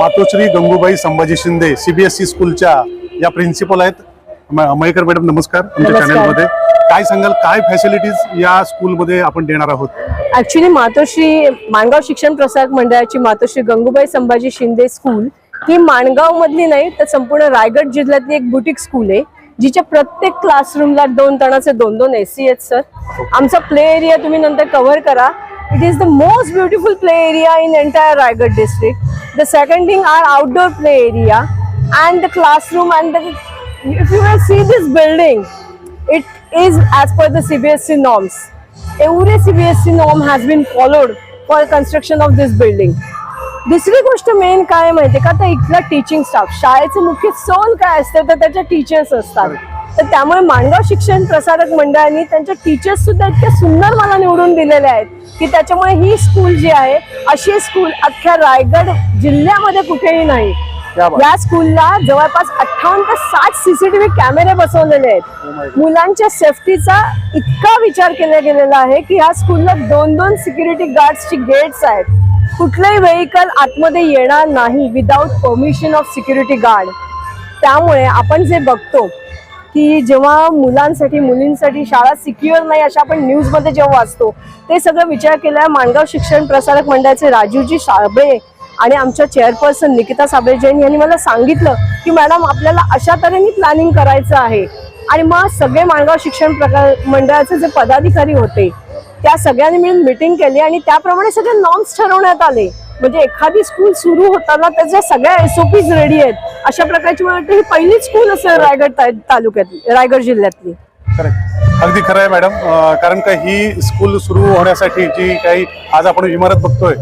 मातोश्री Gangubai Sambhaji Shinde CBSE स्कूलच्या या principal आहेत. मयेकर मॅडम नमस्कार आमच्या नमस्कार. चॅनलमध्ये काय सांगाल काय फॅसिलिटीज या स्कूलमध्ये आपण देणार आहोत? ऍक्च्युली मातोश्री माणगाव शिक्षण प्रसारक मंडळाची मातोश्री गंगूबाई संभाजी शिंदे स्कूल ही माणगाव मधली नाही तर संपूर्ण रायगड जिल्ह्यातली एक बुटीक स्कूल आहे जिच्या प्रत्येक क्लासरूमला दोन तणाचे दोन दोन एसी आहेत सर आमचा प्ले एरिया तुम्ही नंतर कव्हर करा. It is the most beautiful play area in entire Raigad district The second thing are outdoor play area and the classroom and the, if you will see this building it is as per the CBSC norms. Every CBSE norm has been followed for construction of this building. दुसरी गोष्ट main काय आहे माहितीये का तर इथला teaching staff शाळेचे मुख्य सोल काय असतं तर त्याच्या टीचर्स असतात तर त्यामुळे माणगाव शिक्षण प्रसारक मंडळाने त्यांच्या टीचर्स सुद्धा इतक्या सुंदर मला निवडून दिलेले आहेत की त्याच्यामुळे ही स्कूल जी आहे अशी स्कूल अख्ख्या रायगड जिल्ह्यामध्ये कुठेही नाही. या स्कूलला जवळपास अठ्ठावन्न ते साठ सीसीटीव्ही कॅमेरे बसवलेले आहेत. मुलांच्या सेफ्टीचा इतका विचार केला गेलेला आहे की या स्कूलला दोन दोन सिक्युरिटी गार्ड्सची गेट्स आहेत. कुठलंही व्हेकल आतमध्ये येणार नाही without permission of security guard त्यामुळे आपण जे बघतो की जेव्हा मुलांसाठी मुलींसाठी शाळा सिक्युअर नाही अशा आपण न्यूजमध्ये जेव्हा वाचतो ते सगळं विचार केला माणगाव शिक्षण प्रसारक मंडळाचे राजूजी साबळे आणि आमच्या चेअरपर्सन निकिता साबळे जैन यांनी मला सांगितलं की मॅडम आपल्याला अशा तऱ्हेने प्लॅनिंग करायचं आहे. आणि मग सगळे माणगाव शिक्षण प्रकार मंडळाचे जे पदाधिकारी होते त्या सगळ्यांनी मिळून मिटिंग केली आणि त्याप्रमाणे सगळे नॉर्म्स ठरवण्यात आले. म्हणजे एखादी स्कूल सुरू होताना त्याच्या सगळ्या एसओपीज रेडी आहेत. अशा प्रकारची मला वाटतं ही पहिलीच स्कूल असेल रायगड ता- तालुक्यातली रायगड जिल्ह्यातली. करेक्ट अगदी खरं आहे मॅडम अं, कारण का ही स्कूल सुरू होण्यासाठी जी काही आज आपण इमारत बघतोय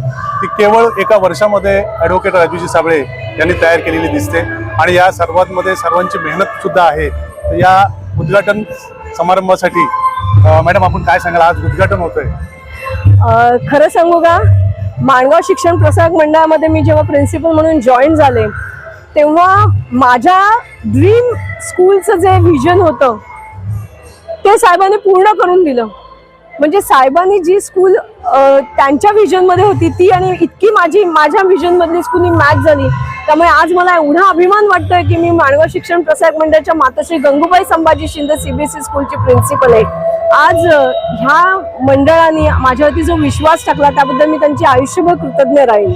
ती केवळ एका वर्षामध्ये ॲडव्होकेट राजूजी साबळे यांनी तयार केलेली दिसते. आणि या सर्वांमध्ये सर्वांची मेहनत सुद्धा आहे. तर या उद्घाटन समारंभासाठी अं, मॅडम आपण काय सांगाल? आज उद्घाटन होतंय. अं, खरं सांगू का? माणगाव शिक्षण प्रसारक मंडळामध्ये मी जेव्हा प्रिन्सिपल म्हणून जॉईन झाले तेव्हा माझ्या ड्रीम स्कूलचं जे व्हिजन होतं ते साहेबांनी पूर्ण करून दिलं. म्हणजे साहेबांनी जी स्कूल त्यांच्या vision मध्ये होती ती आणि इतकी माझी माझ्या vision मधली स्कूल ही मॅच झाली. त्यामुळे आज मला एवढा अभिमान वाटतोय की मी माणगाव शिक्षण प्रसारक मंडळाच्या मातोश्री गंगूबाई संभाजी शिंदे सीबीएसई स्कूलची प्रिन्सिपल आहे. आज ह्या मंडळाने माझ्यावरती जो विश्वास टाकला त्याबद्दल मी त्यांची आयुष्यभर कृतज्ञ राहील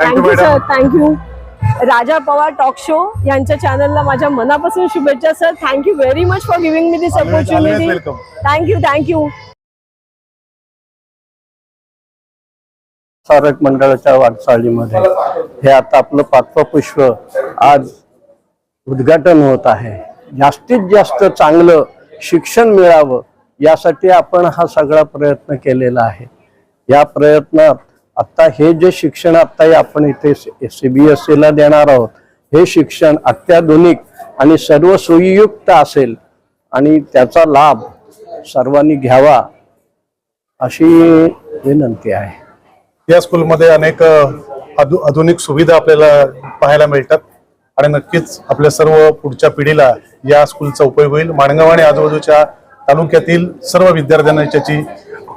thank you sir thank you Raja Pawar talk show यांच्या चॅनलला माझ्या मनापासून शुभेच्छा sir thank you very much for giving me this welcome. Thank you thank you प्रसारक मंडळाच्या वाटचालीमध्ये हे आता आपलं पाचवं पुष्प आज उद्घाटन होत आहे. जास्तीत जास्त चांगलं शिक्षण मिळावं यासाठी आपण हा सगळा प्रयत्न केलेला आहे. या प्रयत्नात आता हे जे शिक्षण आता आपण इथे सी बी एस सीला देणार आहोत हे शिक्षण अत्याधुनिक आणि सर्व सोयीयुक्त असेल आणि त्याचा लाभ सर्वांनी घ्यावा अशी विनंती आहे. या स्कूलमध्ये अनेक आधुनिक सुविधा आपल्याला पाहायला मिळतात आणि नक्कीच आपल्या सर्व पुढच्या पिढीला या स्कूलचा उपयोग होईल. माणगाव आणि आजूबाजूच्या तालुक्यातील सर्व विद्यार्थ्यांना याची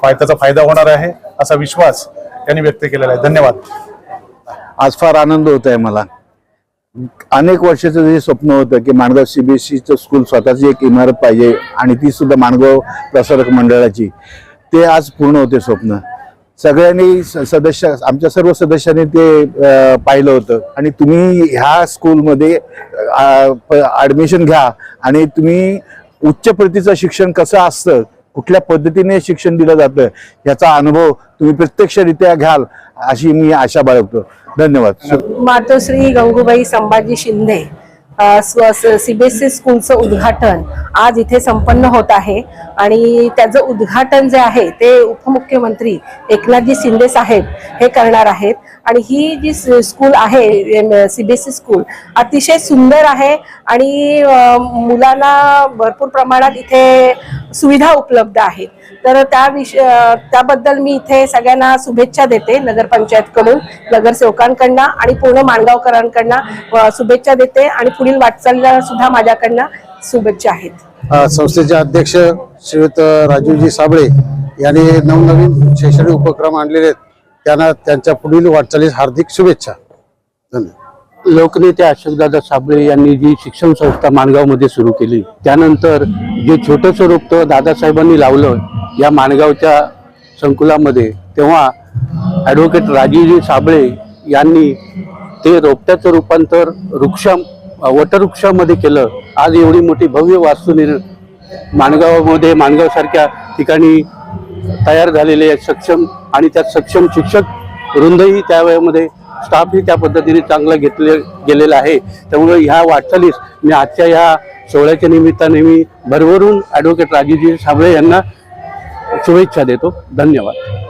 त्याचा फायदा होणार आहे असा विश्वास त्यांनी व्यक्त केलेला आहे. धन्यवाद. आज फार आनंद होत आहे मला. अनेक वर्षाचं जे स्वप्न होतं की माणगाव सीबीएसईचं स्कूल स्वतःची एक इमारत पाहिजे आणि ती सुद्धा माणगाव प्रसारक मंडळाची. ते आज पूर्ण होते स्वप्न. सगळ्यांनी स- सदस्य आमच्या सर्व सदस्यांनी ते पाहिलं होतं. आणि तुम्ही ह्या स्कूलमध्ये ॲडमिशन घ्या आणि तुम्ही उच्च प्रतीचं शिक्षण कसं असतं कुठल्या पद्धतीने शिक्षण दिलं जातं याचा अनुभव तुम्ही प्रत्यक्षरित्या घ्याल अशी मी आशा बाळगतो. धन्यवाद. मातोश्री गंगूबाई संभाजी शिंदे सीबीएसई स्कूलचं उद्घाटन आज इथे संपन्न होत आहे. आणि त्याचं उद्घाटन जे आहे ते उपमुख्यमंत्री एकनाथजी शिंदे साहेब हे करणार आहेत. आणि ही जी स्कूल आहे सीबीएसई स्कूल अतिशय सुंदर आहे आणि मुलांना भरपूर प्रमाणात इथे सुविधा उपलब्ध आहेत तर त्या विष त्याबद्दल मी इथे सगळ्यांना शुभेच्छा देते नगरपंचायतकडून नगरसेवकांकडनं आणि पूर्ण माणगावकरांकडनं शुभेच्छा देते आणि पुढील वाटचालीला सुद्धा माझ्याकडनं शुभेच्छा आहेत. संस्थेचे अध्यक्ष श्रीयुत राजूजी साबळे यांनी नवनवीन शैक्षणिक उपक्रम आणलेले आहेत. त्यांना त्यांच्या पुढील वाटचालीस हार्दिक शुभेच्छा. धन्यवाद. लोकनेते अशोकदादा साबळे यांनी जी शिक्षण संस्था माणगावमध्ये सुरू केली त्यानंतर जे छोटं स्वरूप दादासाहेबांनी लावलं या माणगावच्या संकुलामध्ये तेव्हा ॲडव्होकेट राजीवजी साबळे यांनी ते रोपट्याचं रूपांतर वृक्ष वटवृक्षामध्ये केलं. आज एवढी मोठी भव्य वास्तू निर् माणगावामध्ये माणगावसारख्या ठिकाणी तयार झालेले सक्षम आणि त्यात सक्षम शिक्षक वृंदही त्या वेळेमध्ये स्टाफही त्या पद्धतीने चांगलं घेतले गेलेलं आहे. त्यामुळे ह्या वाटचालीस मी आजच्या ह्या सोहळ्याच्या निमित्ताने मी भरभरून ॲडव्होकेट राजूजी साबळे यांना शुभेच्छा देतो. धन्यवाद.